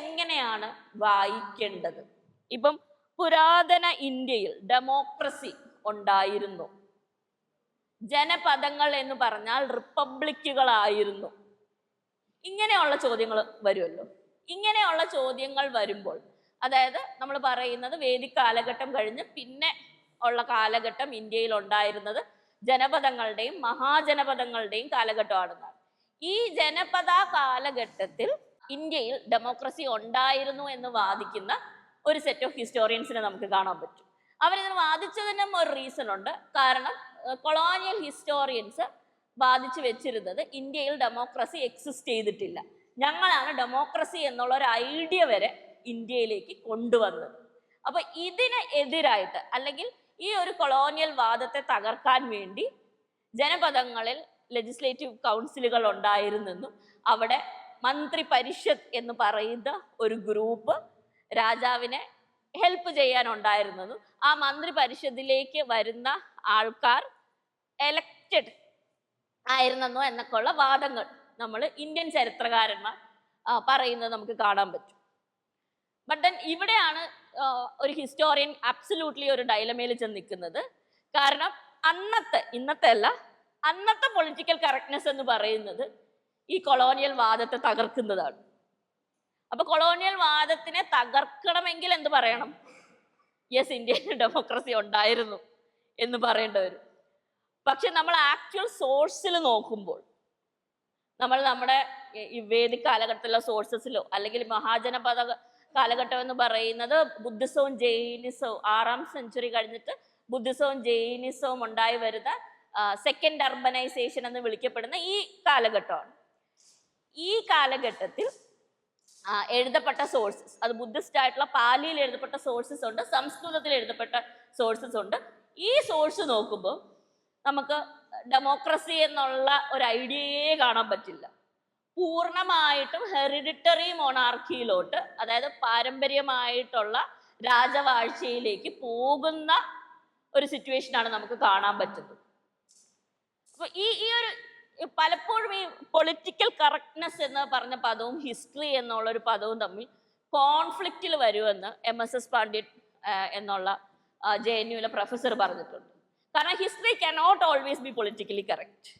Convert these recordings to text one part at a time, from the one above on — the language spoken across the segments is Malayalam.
എങ്ങനെയാണ് വായിക്കേണ്ടത്? ഇപ്പം പുരാതന ഇന്ത്യയിൽ ഡെമോക്രസി ഉണ്ടായിരുന്നു. ജനപദങ്ങൾ എന്ന് പറഞ്ഞാൽ റിപ്പബ്ലിക്കുകളായിരുന്നു ഇങ്ങനെയുള്ള ചോദ്യങ്ങൾ വരുമല്ലോ. ഇങ്ങനെയുള്ള ചോദ്യങ്ങൾ വരുമ്പോൾ അതായത് നമ്മൾ പറയുന്നത് വേദിക് കാലഘട്ടം കഴിഞ്ഞ് പിന്നെ ഉള്ള കാലഘട്ടം ഇന്ത്യയിൽ ഉണ്ടായിരുന്നത് ജനപദങ്ങളുടെയും മഹാജനപദങ്ങളുടെയും കാലഘട്ടമാണെന്നാണ്. ഈ ജനപദ കാലഘട്ടത്തിൽ ഇന്ത്യയിൽ ഡെമോക്രസി ഉണ്ടായിരുന്നു എന്ന് വാദിക്കുന്ന ഒരു സെറ്റ് ഓഫ് ഹിസ്റ്റോറിയൻസിനെ നമുക്ക് കാണാൻ പറ്റും. അവരിതിന് വാദിച്ചതിനും ഒരു റീസൺ ഉണ്ട്. കാരണം കൊളോണിയൽ ഹിസ്റ്റോറിയൻസ് വാദിച്ചു വെച്ചിരുന്നത് ഇന്ത്യയിൽ ഡെമോക്രസി എക്സിസ്റ്റ് ചെയ്തിട്ടില്ല. ഞങ്ങളാണ് ഡെമോക്രസി എന്നുള്ള ഒരു ഐഡിയ വരെ ഇന്ത്യയിലേക്ക് കൊണ്ടുവന്നത്. അപ്പൊ ഇതിന് എതിരായിട്ട് അല്ലെങ്കിൽ ഈ ഒരു കൊളോണിയൽ വാദത്തെ തകർക്കാൻ വേണ്ടി ജനപദങ്ങളിൽ ലെജിസ്ലേറ്റീവ് കൗൺസിലുകൾ ഉണ്ടായിരുന്നെന്നും അവിടെ മന്ത്രി പരിഷത്ത് എന്ന് പറയുന്ന ഒരു ഗ്രൂപ്പ് രാജാവിനെ ഹെൽപ്പ് ചെയ്യാനുണ്ടായിരുന്നതും. ആ മന്ത്രി പരിഷത്തിലേക്ക് വരുന്ന ആൾക്കാർ എലക്റ്റഡ് ആയിരുന്നെന്നോ എന്നൊക്കെയുള്ള വാദങ്ങൾ നമ്മൾ ഇന്ത്യൻ ചരിത്രകാരന്മാർ പറയുന്നത് നമുക്ക് കാണാൻ പറ്റും. ബട്ട് ദെൻ ഇവിടെയാണ് ഒരു ഹിസ്റ്റോറിയൻ അബ്സല്യൂട്ട്ലി ഒരു ഡൈലമയിൽ ചെന്ന് നിൽക്കുന്നത്. കാരണം അന്നത്തെ ഇന്നത്തെ അല്ല അന്നത്തെ പൊളിറ്റിക്കൽ കറക്റ്റ്നെസ് എന്ന് പറയുന്നത് ഈ കൊളോണിയൽ വാദത്തെ തകർക്കുന്നതാണ്. അപ്പൊ കൊളോണിയൽ വാദത്തിനെ തകർക്കണമെങ്കിൽ എന്ത് പറയണം? യെസ് ഇന്ത്യയിൽ ഡെമോക്രസി ഉണ്ടായിരുന്നു എന്ന് പറയേണ്ടി വരും. പക്ഷെ നമ്മൾ ആക്ച്വൽ സോഴ്സിൽ നോക്കുമ്പോൾ നമ്മൾ നമ്മുടെ ഈ- വേദി കാലഘട്ടത്തിലെ സോഴ്സസിലോ അല്ലെങ്കിൽ മഹാജനപദ കാലഘട്ടം എന്ന് പറയുന്നത് ബുദ്ധിസവും ജൈനിസവും ആറാം സെഞ്ചുറി കഴിഞ്ഞിട്ട് ബുദ്ധിസവും ജൈനിസവും ഉണ്ടായി വരുന്ന സെക്കൻഡ് അർബനൈസേഷൻ എന്ന് വിളിക്കപ്പെടുന്ന ഈ കാലഘട്ടമാണ്. ഈ കാലഘട്ടത്തിൽ എഴുതപ്പെട്ട സോഴ്സസ് അത് ബുദ്ധിസ്റ്റ് ആയിട്ടുള്ള പാലിയിൽ എഴുതപ്പെട്ട സോഴ്സസ് ഉണ്ട് സംസ്കൃതത്തിൽ എഴുതപ്പെട്ട സോഴ്സസ് ഉണ്ട്. ഈ സോഴ്സ് നോക്കുമ്പോൾ നമുക്ക് ഡെമോക്രസി എന്നുള്ള ഒരു ഐഡിയയെ കാണാൻ പറ്റില്ല. പൂർണമായിട്ടും ഹെറിഡിറ്ററി മൊണാർക്കിയിലോട്ട് അതായത് പാരമ്പര്യമായിട്ടുള്ള രാജവാഴ്ചയിലേക്ക് പോകുന്ന ഒരു സിറ്റുവേഷനാണ് നമുക്ക് കാണാൻ പറ്റുന്നത്. അപ്പൊ ഈ ഈ ഒരു പലപ്പോഴും ഈ പൊളിറ്റിക്കൽ കറക്റ്റ്നെസ് എന്ന് പറഞ്ഞ പദവും ഹിസ്റ്ററി എന്നുള്ള ഒരു പദവും തമ്മിൽ കോൺഫ്ലിക്റ്റിൽ വരുമെന്ന് എം എസ് എസ് പാണ്ഡ്യൻ എന്നുള്ള ജെ എൻ യുവിലെ പ്രൊഫസർ പറഞ്ഞിട്ടുണ്ട്. കാരണം history cannot always be politically correct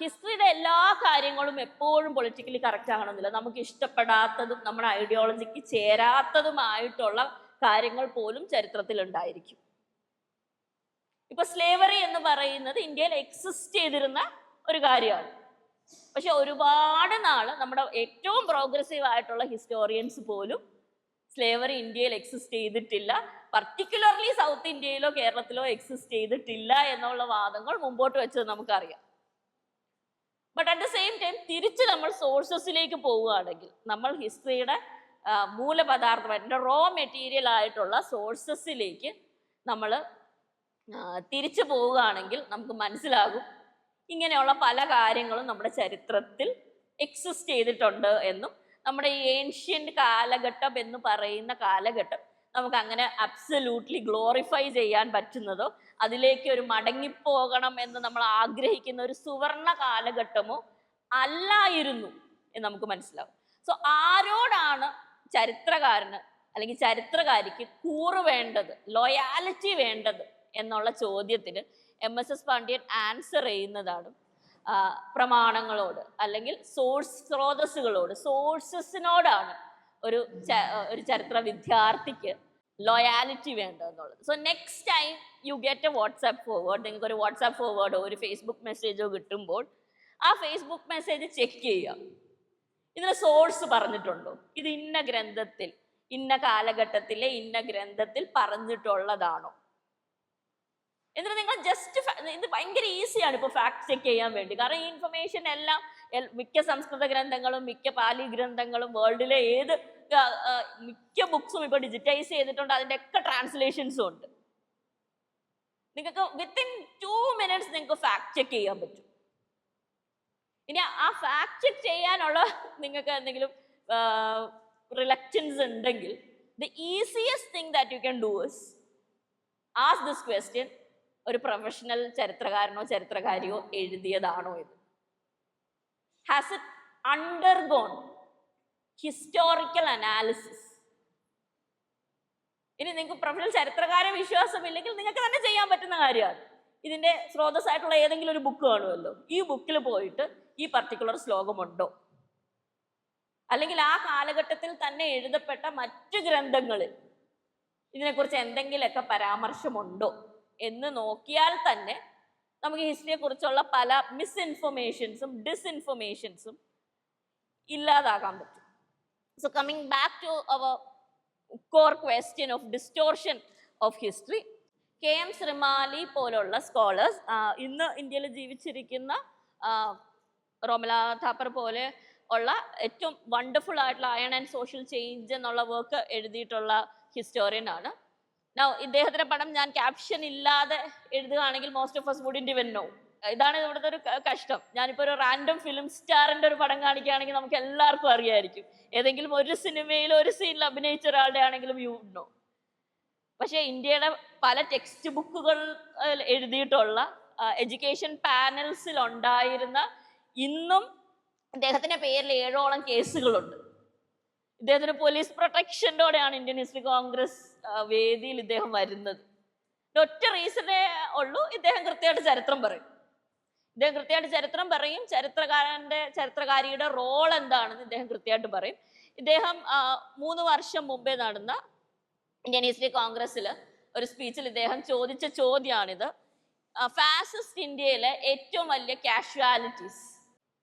ഹിസ്റ്ററിയുടെ എല്ലാ കാര്യങ്ങളും എപ്പോഴും പൊളിറ്റിക്കലി കറക്റ്റ് ആകണമെന്നില്ല. നമുക്ക് ഇഷ്ടപ്പെടാത്തതും നമ്മുടെ ഐഡിയോളജിക്ക് ചേരാത്തതുമായിട്ടുള്ള കാര്യങ്ങൾ പോലും ചരിത്രത്തിൽ ഉണ്ടായിരിക്കും ഇപ്പൊ സ്ലേവറി എന്ന് പറയുന്നത് ഇന്ത്യയിൽ എക്സിസ്റ്റ് ചെയ്തിരുന്ന ഒരു കാര്യമാണ്. പക്ഷെ ഒരുപാട് നാൾ നമ്മുടെ ഏറ്റവും പ്രോഗ്രസീവ് ആയിട്ടുള്ള ഹിസ്റ്റോറിയൻസ് പോലും സ്ലേവറി ഇന്ത്യയിൽ എക്സിസ്റ്റ് ചെയ്തിട്ടില്ല. പർട്ടിക്കുലർലി സൗത്ത് ഇന്ത്യയിലോ കേരളത്തിലോ എക്സിസ്റ്റ് ചെയ്തിട്ടില്ല എന്നുള്ള വാദങ്ങൾ മുമ്പോട്ട് വെച്ചത് നമുക്കറിയാം. But at the same time തിരിച്ച് നമ്മൾ സോഴ്സസിലേക്ക് പോവുകയാണെങ്കിൽ നമ്മൾ ഹിസ്റ്ററിയുടെ മൂലപദാർത്ഥം അതിന്റെ റോ മെറ്റീരിയൽ ആയിട്ടുള്ള സോഴ്സസിലേക്ക് നമ്മൾ തിരിച്ചു പോവുകയാണെങ്കിൽ നമുക്ക് മനസ്സിലാകും. ഇങ്ങനെയുള്ള പല കാര്യങ്ങളും നമ്മുടെ ചരിത്രത്തിൽ എക്സിസ്റ്റ് ചെയ്തിട്ടുണ്ട് എന്നും നമ്മുടെ ഈ ഏൻഷ്യന്റ് കാലഘട്ടം എന്ന് പറയുന്ന കാലഘട്ടം നമുക്ക് അങ്ങനെ അബ്സല്യൂട്ട്ലി ഗ്ലോറിഫൈ ചെയ്യാൻ പറ്റുന്നതോ അതിലേക്ക് ഒരു മടങ്ങിപ്പോകണം എന്ന് നമ്മൾ ആഗ്രഹിക്കുന്ന ഒരു സുവർണ കാലഘട്ടമോ അല്ലായിരുന്നു എന്ന് നമുക്ക് മനസ്സിലാവും സോ ആരോടാണ് ചരിത്രകാരന് അല്ലെങ്കിൽ ചരിത്രകാരിക്ക് കൂറ് വേണ്ടത് ലോയാലിറ്റി വേണ്ടത്? എന്നുള്ള ചോദ്യത്തിന് M S S Pandian answer ചെയ്യുന്നതാണ് പ്രമാണങ്ങളോട് അല്ലെങ്കിൽ സോഴ്സ് സ്രോതസ്സുകളോട്. സോഴ്സസിനോടാണ് ഒരു ഒരു ചരിത്ര വിദ്യാർത്ഥിക്ക് loyalty വേണ്ടതെന്നുള്ളത്. So next time you get a WhatsApp forward നിങ്ങൾക്ക് ഒരു വാട്സാപ്പ് ഫോർവേഡോ ഒരു ഫേസ്ബുക്ക് മെസ്സേജോ കിട്ടുമ്പോൾ ആ ഫേസ്ബുക്ക് മെസ്സേജ് ചെക്ക് ചെയ്യുക. ഇതിന് സോഴ്സ് പറഞ്ഞിട്ടുണ്ടോ? ഇത് ഇന്ന ഗ്രന്ഥത്തിൽ ഇന്ന കാലഘട്ടത്തിലെ ഇന്ന ഗ്രന്ഥത്തിൽ പറഞ്ഞിട്ടുള്ളതാണോ? എന്നിട്ട് നിങ്ങൾ ജസ്റ്റ് ഇത് ഭയങ്കര ഈസിയാണ് ഇപ്പോൾ ഫാക്ട് ചെക്ക് ചെയ്യാൻ വേണ്ടി. കാരണം ഈ ഇൻഫർമേഷൻ എല്ലാം മിക്ക സംസ്കൃത ഗ്രന്ഥങ്ങളും മിക്ക പാലി ഗ്രന്ഥങ്ങളും വേൾഡിലെ ഏത് മിക്ക ബുക്സും ഇപ്പോൾ ഡിജിറ്റൈസ് ചെയ്തിട്ടുണ്ട്. അതിന്റെ ഒക്കെ ട്രാൻസ്ലേഷൻസും ഉണ്ട്. നിങ്ങൾക്ക് വിത്തിൻ ടു മിനിറ്റ്സ് നിങ്ങൾക്ക് ഫാക്ട് ചെക്ക് ചെയ്യാൻ പറ്റും. ഇനി ആ ഫാക്ട് ചെക്ക് ചെയ്യാനുള്ള നിങ്ങൾക്ക് എന്തെങ്കിലും റിലക്റ്റൻസ് ഉണ്ടെങ്കിൽ the easiest thing that you can do is ask this question ഒരു പ്രൊഫഷണൽ ചരിത്രകാരനോ ചരിത്രകാരിയോ എഴുതിയതാണോ ഇത്? Has it undergone historical analysis ഇനി നിങ്ങൾക്ക് പ്രൊഫഷണൽ ചരിത്രകാര വിശ്വാസമില്ലെങ്കിൽ നിങ്ങൾക്ക് തന്നെ ചെയ്യാൻ പറ്റുന്ന കാര്യമാണ്. ഇതിന്റെ സ്രോതസ്സായിട്ടുള്ള ഏതെങ്കിലും ഒരു ബുക്ക് കാണുമല്ലോ. ഈ ബുക്കിൽ പോയിട്ട് ഈ പർട്ടിക്കുലർ ശ്ലോകമുണ്ടോ? അല്ലെങ്കിൽ ആ കാലഘട്ടത്തിൽ തന്നെ എഴുതപ്പെട്ട മറ്റു ഗ്രന്ഥങ്ങളിൽ ഇതിനെക്കുറിച്ച് എന്തെങ്കിലുമൊക്കെ പരാമർശമുണ്ടോ? എന്ന് നോക്കിയാൽ തന്നെ നമുക്ക് ഹിസ്റ്ററിയെ കുറിച്ചുള്ള പല മിസ്ഇൻഫർമേഷൻസും ഡിസ്ഇൻഫർമേഷൻസും ഇല്ലാതാക്കാൻ പറ്റും. So coming back to our core question of distortion of history K M Shrimali പോലുള്ള സ്കോളേഴ്സ് ഇന്ന് ഇന്ത്യയിൽ ജീവിച്ചിരിക്കുന്ന റോമല താപ്പർ പോലെ ഉള്ള ഏറ്റവും വണ്ടർഫുൾ ആയിട്ടുള്ള അയൺ ആൻഡ് സോഷ്യൽ ചേഞ്ച് എന്നുള്ള വർക്ക് എഴുതിയിട്ടുള്ള ഹിസ്റ്റോറിയൻ ആണ്. Now, ഇദ്ദേഹത്തിന്റെ പടം ഞാൻ ക്യാപ്ഷൻ ഇല്ലാതെ എഴുതുകയാണെങ്കിൽ most of us wouldn't even know ഇതാണ് ഇവിടുത്തെ ഒരു കഷ്ടം. ഞാനിപ്പോ ഒരു റാൻഡം ഫിലിം സ്റ്റാറിന്റെ ഒരു പടം കാണിക്കുകയാണെങ്കിൽ നമുക്ക് എല്ലാവർക്കും അറിയായിരിക്കും. ഏതെങ്കിലും ഒരു സിനിമയിൽ ഒരു സീനിൽ അഭിനയിച്ച ഒരാളുടെ ആണെങ്കിലും യു നോ പക്ഷേ ഇന്ത്യയുടെ പല ടെക്സ്റ്റ് ബുക്കുകൾ എഴുതിയിട്ടുള്ള എഡ്യൂക്കേഷൻ പാനൽസിൽ ഉണ്ടായിരുന്ന ഇന്നും അദ്ദേഹത്തിന്റെ പേരിൽ ഏഴോളം കേസുകളുണ്ട് ഇദ്ദേഹത്തിന് പോലീസ് പ്രൊട്ടക്ഷന്റോടെയാണ് ഇന്ത്യൻ ഹിസ്റ്ററി കോൺഗ്രസ് വേദിയിൽ ഇദ്ദേഹം വരുന്നത്. ഒറ്റ റീസണേ ഉള്ളൂ ഇദ്ദേഹം കൃത്യമായിട്ട് ചരിത്രം പറയും. ഇദ്ദേഹം കൃത്യമായിട്ട് ചരിത്രം പറയും. ചരിത്രകാരന്റെ ചരിത്രകാരിയുടെ റോൾ എന്താണെന്ന് ഇദ്ദേഹം കൃത്യമായിട്ട് പറയും. ഇദ്ദേഹം മൂന്ന് വർഷം മുമ്പേ നടന്ന ഇന്ത്യൻ ഹിസ്റ്ററി കോൺഗ്രസ്സിൽ ഒരു സ്പീച്ചിൽ ഇദ്ദേഹം ചോദിച്ച ചോദ്യമാണിത്. ഫാസിസ്റ്റ് ഇന്ത്യയിലെ ഏറ്റവും വലിയ കാഷ്വാലിറ്റീസ്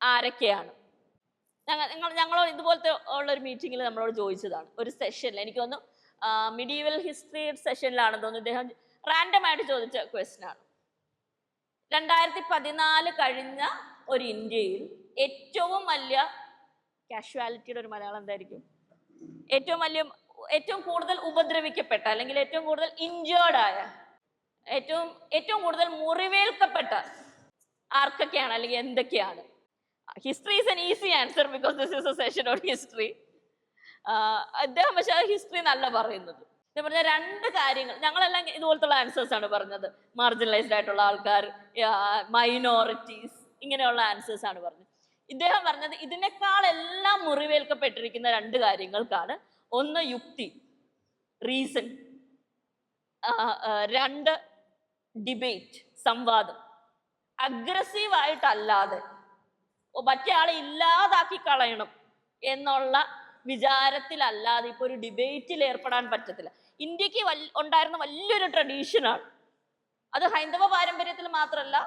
ആരൊക്കെയാണ്? ഞങ്ങൾ ഞങ്ങളോട് ഇതുപോലത്തെ ഉള്ള ഒരു മീറ്റിങ്ങിൽ നമ്മളോട് ചോദിച്ചതാണ്. ഒരു സെഷനിൽ എനിക്ക് തോന്നുന്നു മിഡീവൽ ഹിസ്റ്ററി സെഷനിലാണ് തോന്നുന്നു ഇദ്ദേഹം റാൻഡം ആയിട്ട് ചോദിച്ച ക്വസ്റ്റ്യൻ ആണ്. രണ്ടായിരത്തി പതിനാല് കഴിഞ്ഞ ഒരു ഇന്ത്യയിൽ ഏറ്റവും വലിയ കാഷ്വാലിറ്റിയുടെ ഒരു മലയാളം എന്തായിരിക്കും? ഏറ്റവും വലിയ ഏറ്റവും കൂടുതൽ ഉപദ്രവിക്കപ്പെട്ട അല്ലെങ്കിൽ ഏറ്റവും കൂടുതൽ ഇഞ്ചേർഡ് ആയ ഏറ്റവും ഏറ്റവും കൂടുതൽ മുറിവേൽക്കപ്പെട്ട ആർക്കൊക്കെയാണ് അല്ലെങ്കിൽ എന്തൊക്കെയാണ്? History is an easy answer because this is a session on history അദ്ദേഹം പക്ഷേ ഹിസ്റ്ററി നല്ല പറയുന്നത്. ഞാൻ പറഞ്ഞ രണ്ട് കാര്യങ്ങൾ ഞങ്ങളെല്ലാം ഇതുപോലത്തുള്ള ആൻസേഴ്സ് ആണ് പറഞ്ഞത്. മാർജിനലൈസ്ഡ് ആയിട്ടുള്ള ആൾക്കാർ മൈനോറിറ്റീസ് ഇങ്ങനെയുള്ള ആൻസേഴ്സ് ആണ് പറഞ്ഞത്. ഇദ്ദേഹം പറഞ്ഞത് ഇതിനേക്കാൾ എല്ലാം മുറിവേൽക്കപ്പെട്ടിരിക്കുന്ന രണ്ട് കാര്യങ്ങൾക്കാണ്. ഒന്ന് യുക്തി റീസൺ രണ്ട് ഡിബേറ്റ് സംവാദം. അഗ്രസീവ് ആയിട്ടല്ലാതെ ഓ, മറ്റേ ആളെ ഇല്ലാതാക്കി കളയണം എന്നുള്ള വിചാരത്തിലല്ലാതെ ഇപ്പോൾ ഒരു ഡിബേറ്റിൽ ഏർപ്പെടാൻ പറ്റത്തില്ല. ഇന്ത്യയ്ക്ക് വൽ ഉണ്ടായിരുന്ന വലിയൊരു ട്രഡീഷനാണ് അത് ഹൈന്ദവ പാരമ്പര്യത്തിൽ മാത്രമല്ല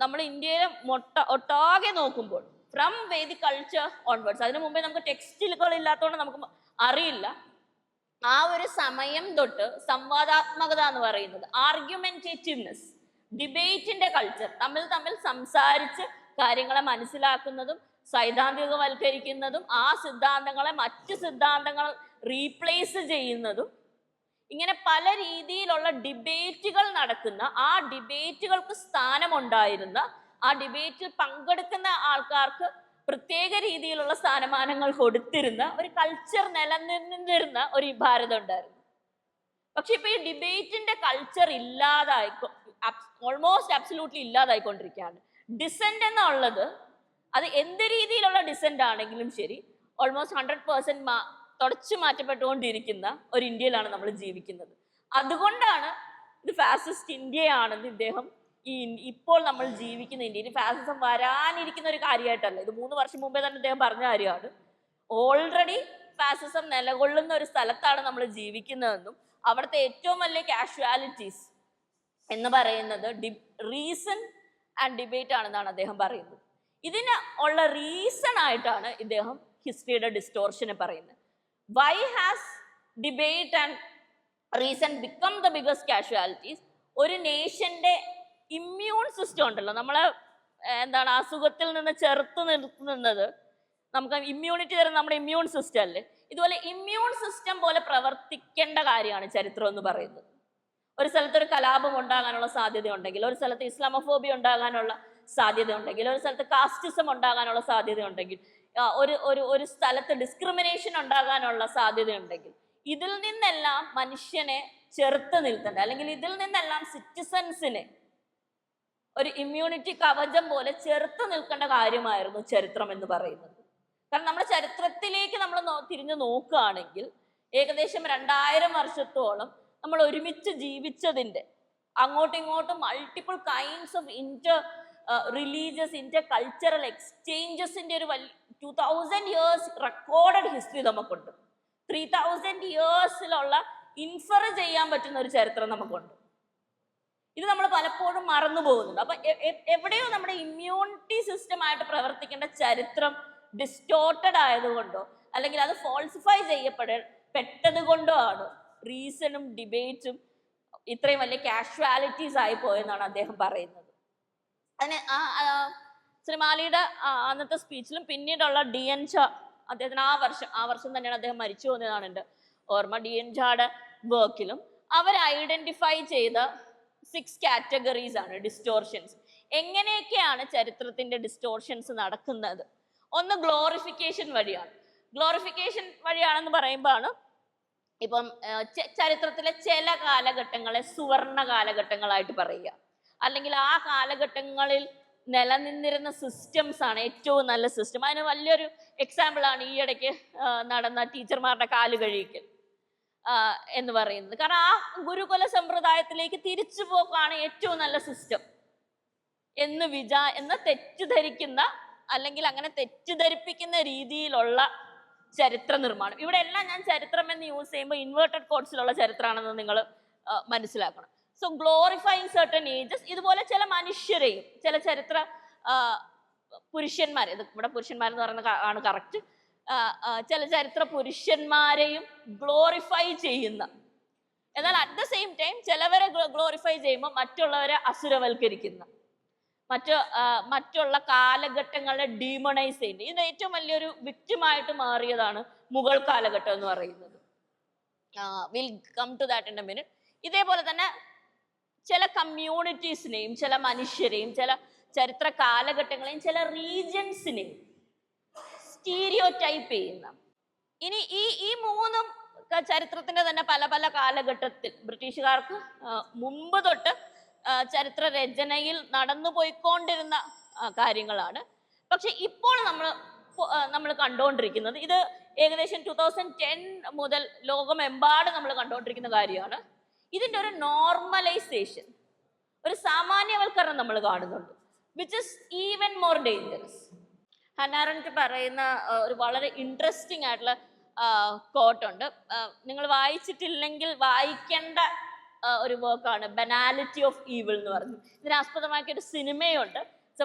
നമ്മൾ ഇന്ത്യയിലെ മൊട്ട ഒട്ടാകെ നോക്കുമ്പോൾ ഫ്രം വേദി കൾച്ചർ ഓൺവേർഡ്സ് അതിനു മുമ്പേ നമുക്ക് ടെക്സ്റ്റിലുകൾ ഇല്ലാത്തതുകൊണ്ട് നമുക്ക് അറിയില്ല. ആ ഒരു സമയം തൊട്ട് സംവാദാത്മകത എന്ന് പറയുന്നത് ആർഗ്യുമെന്റേറ്റീവ്നെസ് ഡിബേറ്റിന്റെ കൾച്ചർ തമ്മിൽ തമ്മിൽ സംസാരിച്ച് കാര്യങ്ങളെ മനസ്സിലാക്കുന്നതും സൈദ്ധാന്തികവൽക്കരിക്കുന്നതും ആ സിദ്ധാന്തങ്ങളെ മറ്റ് സിദ്ധാന്തങ്ങൾ റീപ്ലേസ് ചെയ്യുന്നതും ഇങ്ങനെ പല രീതിയിലുള്ള ഡിബേറ്റുകൾ നടക്കുന്ന ആ ഡിബേറ്റുകൾക്ക് സ്ഥാനമുണ്ടായിരുന്ന ആ ഡിബേറ്റിൽ പങ്കെടുക്കുന്ന ആൾക്കാർക്ക് പ്രത്യേക രീതിയിലുള്ള സ്ഥാനമാനങ്ങൾ കൊടുത്തിരുന്ന ഒരു കൾച്ചർ നിലനിന്നിരുന്ന ഒരു ഭാരതം ഉണ്ടായിരുന്നു. പക്ഷെ ഇപ്പൊ ഈ ഡിബേറ്റിന്റെ കൾച്ചർ ഇല്ലാതായി ഓൾമോസ്റ്റ് അബ്സല്യൂട്ട്ലി ഇല്ലാതായിക്കൊണ്ടിരിക്കുകയാണ്. ഡിസെന്റ് എന്നുള്ളത് അത് എന്ത് രീതിയിലുള്ള ഡിസെന്റ് ആണെങ്കിലും ശരി ഓൾമോസ്റ്റ് ഹൺഡ്രഡ് പേഴ്സെന്റ് തുടച്ചു മാറ്റപ്പെട്ടുകൊണ്ടിരിക്കുന്ന ഒരു ഇന്ത്യയിലാണ് നമ്മൾ ജീവിക്കുന്നത്. അതുകൊണ്ടാണ് ഇത് ഫാസിസ്റ്റ് ഇന്ത്യയാണെന്ന് ഇദ്ദേഹം ഈ ഇപ്പോൾ നമ്മൾ ജീവിക്കുന്ന ഇന്ത്യയിൽ ഫാസിസം വരാനിരിക്കുന്ന ഒരു കാര്യമായിട്ടല്ല. ഇത് മൂന്ന് വർഷം മുമ്പേ തന്നെ അദ്ദേഹം പറഞ്ഞ കാര്യമാണ്. ഓൾറെഡി ഫാസിസം നിലകൊള്ളുന്ന ഒരു സ്ഥലത്താണ് നമ്മൾ ജീവിക്കുന്നതെന്നും അവിടുത്തെ ഏറ്റവും വലിയ കാഷ്വാലിറ്റീസ് എന്ന് പറയുന്നത് ഡി റീസൺ ആൻഡ് ഡിബേറ്റ് ആണെന്നാണ് അദ്ദേഹം പറയുന്നത്. ഇതിന് ഉള്ള റീസൺ ആയിട്ടാണ് ഇദ്ദേഹം ഹിസ്റ്ററിയുടെ ഡിസ്റ്റോർഷനെ പറയുന്നത്. Why has debate and reason become the biggest casualties ഒരു നേഷന്റെ ഇമ്മ്യൂൺ സിസ്റ്റം ഉണ്ടല്ലോ. നമ്മളെ എന്താണ് അസുഖത്തിൽ നിന്ന് ചെറുത്ത് നിർത്തുന്നത് നമുക്ക് ഇമ്മ്യൂണിറ്റി തരുന്ന നമ്മുടെ ഇമ്മ്യൂൺ സിസ്റ്റം അല്ലേ? ഇതുപോലെ ഇമ്മ്യൂൺ സിസ്റ്റം പോലെ പ്രവർത്തിക്കേണ്ട കാര്യമാണ് ചരിത്രം എന്ന് പറയുന്നത്. ഒരു സ്ഥലത്ത് ഒരു കലാപം ഉണ്ടാകാനുള്ള സാധ്യത ഉണ്ടെങ്കിൽ ഒരു സ്ഥലത്ത് ഇസ്ലാമോഫോബിയ ഉണ്ടാകാനുള്ള സാധ്യത ഉണ്ടെങ്കിൽ ഒരു സ്ഥലത്ത് കാസ്റ്റിസം ഉണ്ടാകാനുള്ള സാധ്യത ഉണ്ടെങ്കിൽ ഒരു ഒരു ഒരു സ്ഥലത്ത് ഡിസ്ക്രിമിനേഷൻ ഉണ്ടാകാനുള്ള സാധ്യത ഉണ്ടെങ്കിൽ ഇതിൽ നിന്നെല്ലാം മനുഷ്യനെ ചെറുത്ത് നിർത്തേണ്ട അല്ലെങ്കിൽ ഇതിൽ നിന്നെല്ലാം സിറ്റിസൻസിനെ ഒരു ഇമ്മ്യൂണിറ്റി കവചം പോലെ ചെറുത്ത് നിൽക്കേണ്ട കാര്യമായിരുന്നു ചരിത്രം എന്ന് പറയുന്നത്. കാരണം നമ്മുടെ ചരിത്രത്തിലേക്ക് നമ്മൾ തിരിഞ്ഞു നോക്കുകയാണെങ്കിൽ ഏകദേശം രണ്ടായിരം വർഷത്തോളം നമ്മൾ ഒരുമിച്ച് ജീവിച്ചതിന്റെ അങ്ങോട്ടും ഇങ്ങോട്ടും multiple kinds of inter religious inter cultural എക്സ്ചേഞ്ചസിന്റെ ഒരു വലിയ two thousand years recorded history നമുക്കുണ്ട്. ത്രീ തൗസൻഡ് ഇയേഴ്സിലുള്ള ഇൻഫർ ചെയ്യാൻ പറ്റുന്ന ഒരു ചരിത്രം നമുക്കുണ്ട്. ഇത് നമ്മൾ പലപ്പോഴും മറന്നു പോകുന്നുണ്ട്. അപ്പൊ എവിടെയോ നമ്മുടെ ഇമ്മ്യൂണിറ്റി സിസ്റ്റമായിട്ട് പ്രവർത്തിക്കേണ്ട ചരിത്രം ഡിസ്റ്റോർട്ടഡ് ആയതുകൊണ്ടോ അല്ലെങ്കിൽ അത് ഫോൾസിഫൈ ചെയ്യപ്പെട പെട്ടത് കൊണ്ടോ ആണ് റീസണും ഡിബേറ്റും ഇത്രയും വലിയ കാഷ്വാലിറ്റീസ് ആയി പോയെന്നാണ് അദ്ദേഹം പറയുന്നത്. അതിന് ആ ശ്രീമാലിയുടെ അന്നത്തെ സ്പീച്ചിലും പിന്നീടുള്ള ഡി എൻ ഷാ അദ്ദേഹത്തിന് ആ വർഷം ആ വർഷം തന്നെയാണ് അദ്ദേഹം മരിച്ചു പോകുന്നതാണ് എന്റെ ഓർമ്മ. ഡി എൻ ഷായുടെ വർക്കിലും അവർ ഐഡന്റിഫൈ ചെയ്ത സിക്സ് കാറ്റഗറീസ് ആണ് ഡിസ്റ്റോർഷൻസ് എങ്ങനെയൊക്കെയാണ് ചരിത്രത്തിന്റെ ഡിസ്റ്റോർഷൻസ് നടക്കുന്നത്? ഒന്ന് ഗ്ലോറിഫിക്കേഷൻ വഴിയാണ്. ഗ്ലോറിഫിക്കേഷൻ വഴിയാണെന്ന് പറയുമ്പോഴാണ് ഇപ്പം ചരിത്രത്തിലെ ചില കാലഘട്ടങ്ങളെ സുവർണ കാലഘട്ടങ്ങളായിട്ട് പറയുക. അല്ലെങ്കിൽ ആ കാലഘട്ടങ്ങളിൽ നിലനിന്നിരുന്ന സിസ്റ്റംസ് ആണ് ഏറ്റവും നല്ല സിസ്റ്റം അതിന് വലിയൊരു എക്സാമ്പിൾ ആണ് ഈ ഇടയ്ക്ക് നടന്ന ടീച്ചർമാരുടെ കാൽ കഴിക്കൽ എന്ന് പറയുന്നത്. കാരണം ആ ഗുരുകുല സമ്പ്രദായത്തിലേക്ക് തിരിച്ചു പോക്കാണ് ഏറ്റവും നല്ല സിസ്റ്റം എന്ന് വിചാ എന്ന് തെറ്റിദ്ധരിക്കുന്ന അല്ലെങ്കിൽ അങ്ങനെ തെറ്റിദ്ധരിപ്പിക്കുന്ന രീതിയിലുള്ള ചരിത്ര നിർമ്മാണം ഇവിടെ എല്ലാം ഞാൻ ചരിത്രം എന്ന് യൂസ് ചെയ്യുമ്പോൾ ഇൻവേർട്ടഡ് കോഡ്സിലുള്ള ചരിത്രമാണെന്ന് നിങ്ങൾ മനസ്സിലാക്കണം. സോ ഗ്ലോറിഫൈങ് സർട്ടൻ ഏജസ് ഇതുപോലെ ചില മനുഷ്യരെയും ചില ചരിത്ര പുരുഷന്മാരെ ഇത് ഇവിടെ പുരുഷന്മാരെന്ന് പറയുന്ന ആണ് കറക്റ്റ് ചില ചരിത്ര പുരുഷന്മാരെയും ഗ്ലോറിഫൈ ചെയ്യുന്ന. എന്നാൽ അറ്റ് ദ സെയിം ടൈം ചിലവരെ ഗ്ലോറിഫൈ ചെയ്യുമ്പോൾ മറ്റുള്ളവരെ അസുരവൽക്കരിക്കുന്ന. മറ്റു മറ്റുള്ള കാലഘട്ടങ്ങളെ ഡീമണൈസ് ചെയ്യുന്നത്. ഇത് ഏറ്റവും വലിയൊരു വിക്റ്റിമായിട്ട് മാറിയതാണ് മുഗൾ കാലഘട്ടം എന്ന് പറയുന്നത്. Will come to that in a minute ഇതേപോലെ തന്നെ ചില കമ്മ്യൂണിറ്റീസിനെയും ചില മനുഷ്യരെയും ചില ചരിത്ര കാലഘട്ടങ്ങളെയും ചില റീജൻസിനെയും സ്റ്റീരിയോ ടൈപ്പ് ചെയ്യുന്ന. ഇനി ഈ ഈ മൂന്നും ചരിത്രത്തിന്റെ തന്നെ പല പല കാലഘട്ടത്തിൽ ബ്രിട്ടീഷുകാർക്ക് മുമ്പ് തൊട്ട് ചരിത്ര രചനയിൽ നടന്നു പോയിക്കൊണ്ടിരുന്ന കാര്യങ്ങളാണ്. പക്ഷെ ഇപ്പോൾ നമ്മൾ നമ്മൾ കണ്ടുകൊണ്ടിരിക്കുന്നത് ഇത് ഏകദേശം ടു തൗസൻഡ് ടെൻ മുതൽ ലോകമെമ്പാടും നമ്മൾ കണ്ടുകൊണ്ടിരിക്കുന്ന കാര്യമാണ്. ഇതിന്റെ ഒരു നോർമലൈസേഷൻ ഒരു സാമാന്യവൽക്കരണം നമ്മൾ കാണുന്നുണ്ട് which is even more dangerous ഹനാറന്റ് പറയുന്ന ഒരു വളരെ ഇൻട്രസ്റ്റിംഗ് ആയിട്ടുള്ള കോട്ടുണ്ട് നിങ്ങൾ വായിച്ചിട്ടില്ലെങ്കിൽ വായിക്കേണ്ട ഒരു വർക്കാണ് ബനാലിറ്റി ഓഫ് ഈവിൾ എന്ന് പറഞ്ഞു. ഇതിനാസ്പദമാക്കിയ ഒരു സിനിമയുണ്ട്.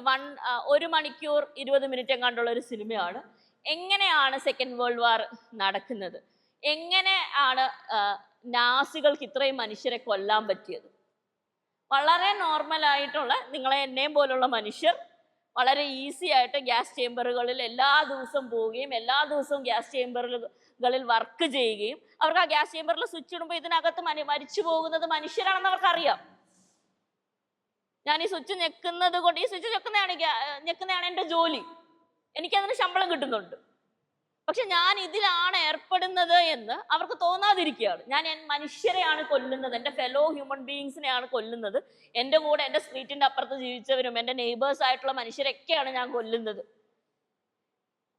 വൺ ഒരു മണിക്കൂർ ഇരുപത് മിനിറ്റ് എങ്ങാണ്ടുള്ള ഒരു സിനിമയാണ്. എങ്ങനെയാണ് സെക്കൻഡ് വേൾഡ് വാർ നടക്കുന്നത്? എങ്ങനെ ആണ് നാസികൾക്ക് ഇത്രയും മനുഷ്യരെ കൊല്ലാൻ പറ്റിയത്? വളരെ നോർമൽ ആയിട്ടുള്ള നിങ്ങളെ എന്നെയും പോലുള്ള മനുഷ്യർ വളരെ ഈസി ആയിട്ട് ഗ്യാസ് ചേമ്പറുകളിൽ എല്ലാ ദിവസവും പോവുകയും എല്ലാ ദിവസവും ഗ്യാസ് ചേമ്പറുകളിൽ വർക്ക് ചെയ്യുകയും അവർക്ക് ആ ഗ്യാസ് ചേമ്പറിൽ സ്വിച്ച് ഇടുമ്പോൾ ഇതിനകത്ത് മരിച്ചു പോകുന്നത് മനുഷ്യരാണെന്ന് അവർക്കറിയാം. ഞാൻ ഈ സ്വിച്ച് ഞെക്കുന്നത് കൊണ്ട് ഈ സ്വിച്ച് ഞെക്കുന്നതാണ് ഞെക്കുന്നതാണ് എന്റെ ജോലി. എനിക്കതിന് ശമ്പളം കിട്ടുന്നുണ്ട്. പക്ഷെ ഞാൻ ഇതിലാണ് ഏർപ്പെടുന്നത് എന്ന് അവർക്ക് തോന്നാതിരിക്കുകയാണ്. ഞാൻ മനുഷ്യരെയാണ് കൊല്ലുന്നത് എന്റെ ഫെലോ ഹ്യൂമൻ ബീയിങ്സിനെയാണ് കൊല്ലുന്നത്. എന്റെ കൂടെ എന്റെ സ്ട്രീറ്റിന്റെ അപ്പുറത്ത് ജീവിച്ചവരും എന്റെ നെയ്ബേഴ്സ് ആയിട്ടുള്ള മനുഷ്യരൊക്കെയാണ് ഞാൻ കൊല്ലുന്നത്.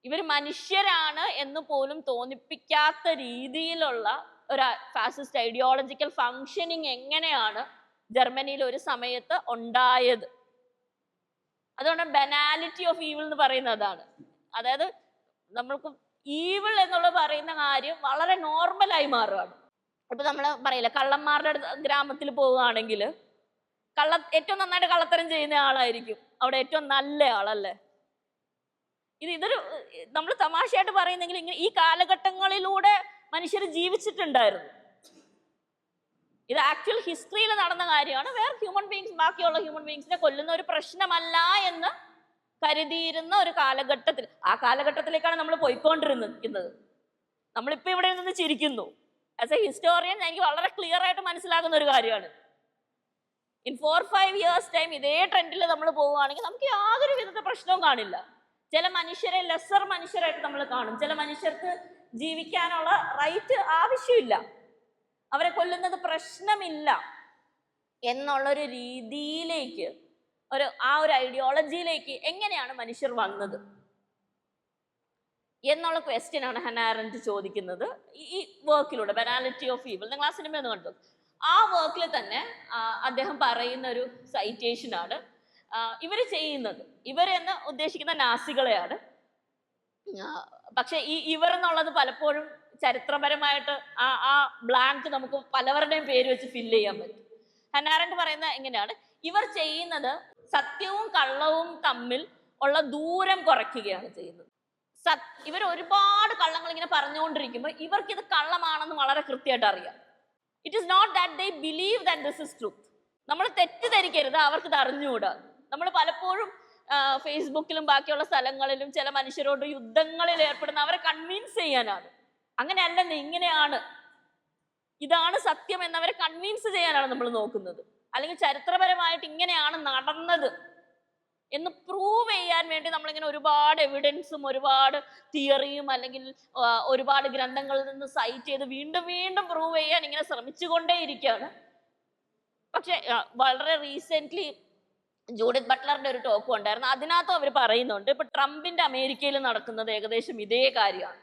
ഇവർ മനുഷ്യരാണ് എന്ന് പോലും തോന്നിപ്പിക്കാത്ത രീതിയിലുള്ള ഒരു ഫാസിസ്റ്റ് ഐഡിയോളജിക്കൽ ഫങ്ഷനിങ് എങ്ങനെയാണ് ജർമ്മനിയിൽ ഒരു സമയത്ത് ഉണ്ടായത്? അതുകൊണ്ട് ബനാലിറ്റി ഓഫ് ഈവിൾ എന്ന് പറയുന്നത് അതാണ് അതായത് നമ്മൾക്ക് ഈവിൾ എന്നുള്ള പറയുന്ന കാര്യം വളരെ നോർമലായി മാറുകയാണ് ഇപ്പൊ നമ്മൾ പറയില്ല കള്ളന്മാരുടെ ഗ്രാമത്തിൽ പോവുകയാണെങ്കിൽ കള്ള ഏറ്റവും നന്നായിട്ട് കള്ളത്തരം ചെയ്യുന്ന ആളായിരിക്കും. അവിടെ ഏറ്റവും നല്ല ആളല്ലേ? ഇത് ഇതൊരു നമ്മൾ തമാശയായിട്ട് പറയുന്നെങ്കിൽ ഇങ്ങനെ ഈ കാലഘട്ടങ്ങളിലൂടെ മനുഷ്യർ ജീവിച്ചിട്ടുണ്ടായിരുന്നു. ഇത് ആക്ച്വൽ ഹിസ്റ്ററിയിൽ നടന്ന കാര്യമാണ്. വേറെ ഹ്യൂമൻ ബീങ്സ് ബാക്കിയുള്ള ഹ്യൂമൻ ബീങ്സിനെ കൊല്ലുന്ന ഒരു പ്രശ്നമല്ല എന്ന് കരുതിയിരുന്ന ഒരു കാലഘട്ടത്തിൽ. ആ കാലഘട്ടത്തിലേക്കാണ് നമ്മൾ പോയിക്കൊണ്ടിരുന്നത്. നമ്മളിപ്പോൾ ഇവിടെ നിന്ന് ചിരിക്കുന്നു. ആസ് എ ഹിസ്റ്റോറിയൻ എനിക്ക് വളരെ ക്ലിയർ ആയിട്ട് മനസ്സിലാകുന്ന ഒരു കാര്യമാണ്. In four five years time ഇതേ ട്രെൻഡിൽ നമ്മൾ പോവുകയാണെങ്കിൽ നമുക്ക് യാതൊരു വിധത്തെ പ്രശ്നവും കാണില്ല. ചില മനുഷ്യരെ ലെസർ മനുഷ്യരായിട്ട് നമ്മൾ കാണും. ചില മനുഷ്യർക്ക് ജീവിക്കാനുള്ള റൈറ്റ് ആവശ്യമില്ല. അവരെ കൊല്ലുന്നത് പ്രശ്നമില്ല എന്നുള്ളൊരു രീതിയിലേക്ക് ഒരു ആ ഒരു ഐഡിയോളജിയിലേക്ക് എങ്ങനെയാണ് മനുഷ്യർ വന്നത്? എന്നുള്ള ക്വസ്റ്റ്യൻ ആണ് ഹനാരന്റ് ചോദിക്കുന്നത് ഈ- വർക്കിലൂടെ ബെനാലിറ്റി ഓഫ് ഈവിൾ നിങ്ങൾ ആ സിനിമ ഒന്ന് കണ്ടു? ആ വർക്കിൽ തന്നെ അദ്ദേഹം പറയുന്ന ഒരു സൈറ്റേഷൻ ആണ്. ഇവർ ചെയ്യുന്നത്. ഇവരെന്ന് ഉദ്ദേശിക്കുന്ന നാസികളെയാണ്. പക്ഷെ ഈ ഇവർ എന്നുള്ളത് പലപ്പോഴും ചരിത്രപരമായിട്ട് ആ ആ ബ്ലാങ്ക് നമുക്ക് പലവരുടെയും പേര് വെച്ച് ഫില്ല് ചെയ്യാൻ പറ്റും. ഹന്നാരൻഡ് പറയുന്ന എങ്ങനെയാണ്? ഇവർ ചെയ്യുന്നത് സത്യവും കള്ളവും തമ്മിൽ ഉള്ള ദൂരം കുറയ്ക്കുകയാണ് ചെയ്യുന്നത്. സത് ഇവർ ഒരുപാട് കള്ളങ്ങൾ ഇങ്ങനെ പറഞ്ഞുകൊണ്ടിരിക്കുമ്പോൾ ഇവർക്ക് ഇത് കള്ളമാണെന്ന് വളരെ കൃത്യമായിട്ട് അറിയാം. It is not that they believe that this is truth നമ്മൾ തെറ്റിദ്ധരിക്കരുത് അവർക്ക് ഇത് അറിഞ്ഞുകൂടാ. നമ്മൾ പലപ്പോഴും ഫേസ്ബുക്കിലും ബാക്കിയുള്ള സ്ഥലങ്ങളിലും ചില മനുഷ്യരോട് യുദ്ധങ്ങളിൽ ഏർപ്പെടുന്ന അവരെ കൺവിൻസ് ചെയ്യാനാണ്. അങ്ങനെയല്ലെന്ന് ഇങ്ങനെയാണ്. ഇതാണ് സത്യം എന്നവരെ കൺവിൻസ് ചെയ്യാനാണ് നമ്മൾ നോക്കുന്നത്. അല്ലെങ്കിൽ ചരിത്രപരമായിട്ട് ഇങ്ങനെയാണ് നടന്നത് എന്ന് പ്രൂവ് ചെയ്യാൻ വേണ്ടി നമ്മളിങ്ങനെ ഒരുപാട് എവിഡൻസും ഒരുപാട് തിയറിയും അല്ലെങ്കിൽ ഒരുപാട് ഗ്രന്ഥങ്ങളിൽ നിന്ന് സൈറ്റ് ചെയ്ത് വീണ്ടും വീണ്ടും പ്രൂവ് ചെയ്യാൻ ഇങ്ങനെ ശ്രമിച്ചുകൊണ്ടേയിരിക്കുകയാണ്. പക്ഷെ വളരെ റീസെന്റ് ജൂഡിത് ബട്ട്ലറിന്റെ ഒരു ടോക്ക് ഉണ്ടായിരുന്നു. അതിനകത്തും അവർ പറയുന്നുണ്ട് ഇപ്പൊ ട്രംപിന്റെ അമേരിക്കയിൽ നടക്കുന്നത് ഏകദേശം ഇതേ കാര്യമാണ്.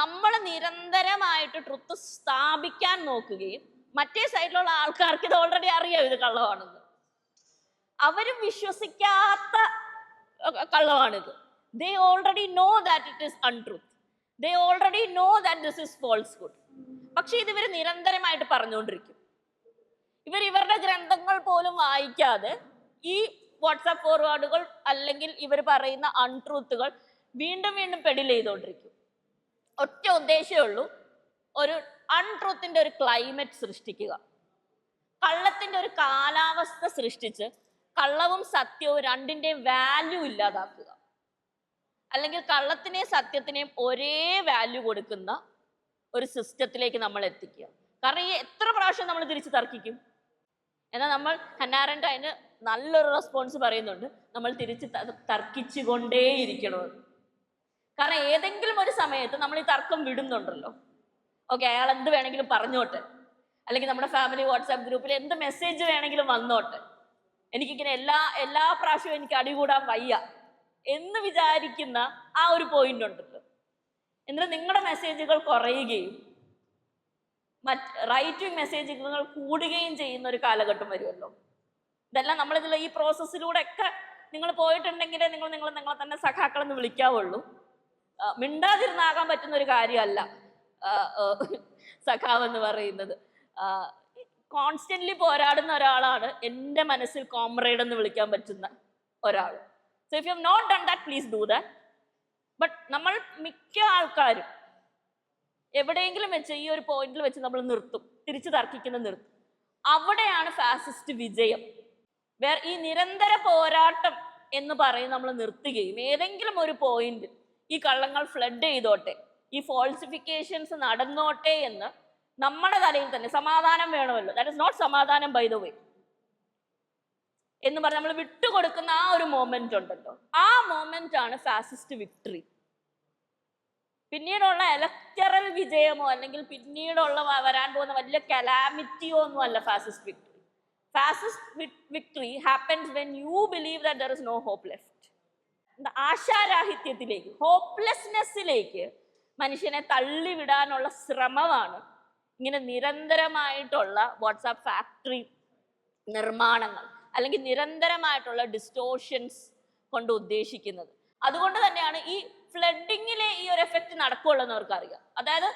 നമ്മൾ നിരന്തരമായിട്ട് ട്രുത്ത് സ്ഥാപിക്കാൻ നോക്കുകയും മറ്റേ സൈഡിലുള്ള ആൾക്കാർക്ക് ഇത് ഓൾറെഡി അറിയാം ഇത് കള്ളമാണെന്ന്. അവരും വിശ്വസിക്കാത്ത കള്ളമാണിത്. They already know that it is untruth they already know that this is falsehood പക്ഷെ ഇത് ഇവർ നിരന്തരമായിട്ട് പറഞ്ഞുകൊണ്ടിരിക്കും. ഇവർ ഇവരുടെ ഗ്രന്ഥങ്ങൾ പോലും വായിക്കാതെ ഈ വാട്സാപ്പ് ഫോർവേഡുകൾ അല്ലെങ്കിൽ ഇവർ പറയുന്ന അൺട്രൂത്തുകൾ വീണ്ടും വീണ്ടും പെഡിൽ ചെയ്തുകൊണ്ടിരിക്കും ഒറ്റ ഉദ്ദേശമേ ഉള്ളൂ ഒരു അൺട്രൂത്തിന്റെ ഒരു ക്ലൈമറ്റ് സൃഷ്ടിക്കുക. കള്ളത്തിന്റെ ഒരു കാലാവസ്ഥ സൃഷ്ടിച്ച് കള്ളവും സത്യവും രണ്ടിന്റെയും വാല്യൂ ഇല്ലാതാക്കുക. അല്ലെങ്കിൽ കള്ളത്തിനെയും സത്യത്തിനെയും ഒരേ വാല്യൂ കൊടുക്കുന്ന ഒരു സിസ്റ്റത്തിലേക്ക് നമ്മൾ എത്തിക്കുക. കാരണം ഈ എത്ര പ്രാവശ്യം നമ്മൾ തിരിച്ച് തർക്കിക്കും? എന്നാൽ നമ്മൾ ഹന്നാരന്റെ അതിന് നല്ലൊരു റെസ്പോൺസ് പറയുന്നുണ്ട്. നമ്മൾ തിരിച്ച് തർക്കിച്ചുകൊണ്ടേയിരിക്കണമെന്ന് കാരണം ഏതെങ്കിലും ഒരു സമയത്ത് നമ്മൾ ഈ തർക്കം വിടുന്നുണ്ടല്ലോ. ഓക്കെ അയാൾ എന്ത് വേണമെങ്കിലും പറഞ്ഞോട്ടെ. അല്ലെങ്കിൽ നമ്മുടെ ഫാമിലി വാട്സാപ്പ് ഗ്രൂപ്പിൽ എന്ത് മെസ്സേജ് വേണമെങ്കിലും വന്നോട്ടെ. എനിക്കിങ്ങനെ എല്ലാ എല്ലാ പ്രാവശ്യവും എനിക്ക് അടികൂടാൻ വയ്യ എന്ന് വിചാരിക്കുന്ന ആ ഒരു പോയിന്റ് ഉണ്ടല്ലോ. എന്നിട്ട് നിങ്ങളുടെ മെസ്സേജുകൾ കുറയുകയും മറ്റ് റൈറ്റിംഗ് മെസ്സേജുകൾ കൂടുകയും ചെയ്യുന്ന ഒരു കാലഘട്ടം വരുമല്ലോ. ഇതെല്ലാം നമ്മളിതിൽ ഈ പ്രോസസ്സിലൂടെ ഒക്കെ നിങ്ങൾ പോയിട്ടുണ്ടെങ്കിൽ നിങ്ങൾ നിങ്ങൾ നിങ്ങളെ തന്നെ സഖാക്കളെന്ന് വിളിക്കാവുള്ളൂ. മിണ്ടാതിരുന്നാകാൻ പറ്റുന്ന ഒരു കാര്യമല്ല സഖാവ് എന്ന് പറയുന്നത്. കോൺസ്റ്റന്റ്ലി പോരാടുന്ന ഒരാളാണ് എന്റെ മനസ്സിൽ കോമ്രേഡ് എന്ന് വിളിക്കാൻ പറ്റുന്ന ഒരാൾ. So if you not done that please do that but നമ്മൾ മിക്ക ആൾക്കാരും എവിടെയെങ്കിലും വെച്ച് ഈ ഒരു പോയിന്റിൽ വെച്ച് നമ്മൾ നിർത്തും തിരിച്ചു തർക്കിക്കുന്ന നിർത്തും. അവിടെയാണ് ഫാസിസ്റ്റ് വിജയം. വേറെ ഈ നിരന്തര പോരാട്ടം എന്ന് പറയും നമ്മൾ നിർത്തുകയും ഏതെങ്കിലും ഒരു പോയിന്റ് ഈ കള്ളങ്ങൾ ഫ്ലഡ് ചെയ്തോട്ടെ ഈ ഫോൾസിഫിക്കേഷൻസ് നടന്നോട്ടെ എന്ന് നമ്മുടെ തലയിൽ തന്നെ സമാധാനം വേണമല്ലോ. ദാറ്റ് ഇസ് നോട്ട് സമാധാനം ബൈ ദ വേ എന്ന് പറഞ്ഞ് നമ്മൾ വിട്ടുകൊടുക്കുന്ന ആ ഒരു മോമെന്റ് ഉണ്ടല്ലോ. ആ മോമെന്റ് ആണ് ഫാസിസ്റ്റ് വിക്ടറി പിന്നീടുള്ള എലക്ടറൽ വിജയമോ അല്ലെങ്കിൽ പിന്നീടുള്ള വരാൻ പോകുന്ന വലിയ കലാമിറ്റിയോ ഒന്നും അല്ല fascist victory fascist victory happens when you believe that there is no hope left ആശാരാഹിത്യത്തിലേക്ക് ഹോപ്പ്ലെസ്നെസ്സിലേക്ക് മനുഷ്യനെ തള്ളിവിടാനുള്ള ശ്രമമാണ്. ഇങ്ങനെ നിരന്തരമായിട്ടുള്ള വാട്സാപ്പ് ഫാക്ടറി നിർമ്മാണങ്ങൾ അല്ലെങ്കിൽ നിരന്തരമായിട്ടുള്ള ഡിസ്റ്റോഷൻസ് കൊണ്ട് ഉദ്ദേശിക്കുന്നത്. അതുകൊണ്ട് തന്നെയാണ് ഈ ഫ്ലഡിങ്ങിലെ ഈ ഒരു എഫക്റ്റ് നടക്കുകയുള്ളതെന്ന് അവർക്കറിയാം. അതായത്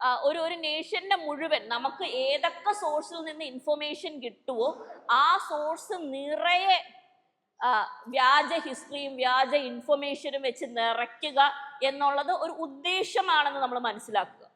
ഒരു ഒരു നേഷന്റെ മുഴുവൻ നമുക്ക് ഏതൊക്കെ സോഴ്സിൽ നിന്ന് ഇൻഫർമേഷൻ കിട്ടുമോ ആ സോഴ്സ് നിറയെ വ്യാജ ഹിസ്റ്ററിയും വ്യാജ ഇൻഫർമേഷനും വെച്ച് നിറയ്ക്കുക എന്നുള്ളത് ഒരു ഉദ്ദേശമാണെന്ന് നമ്മൾ മനസ്സിലാക്കുക.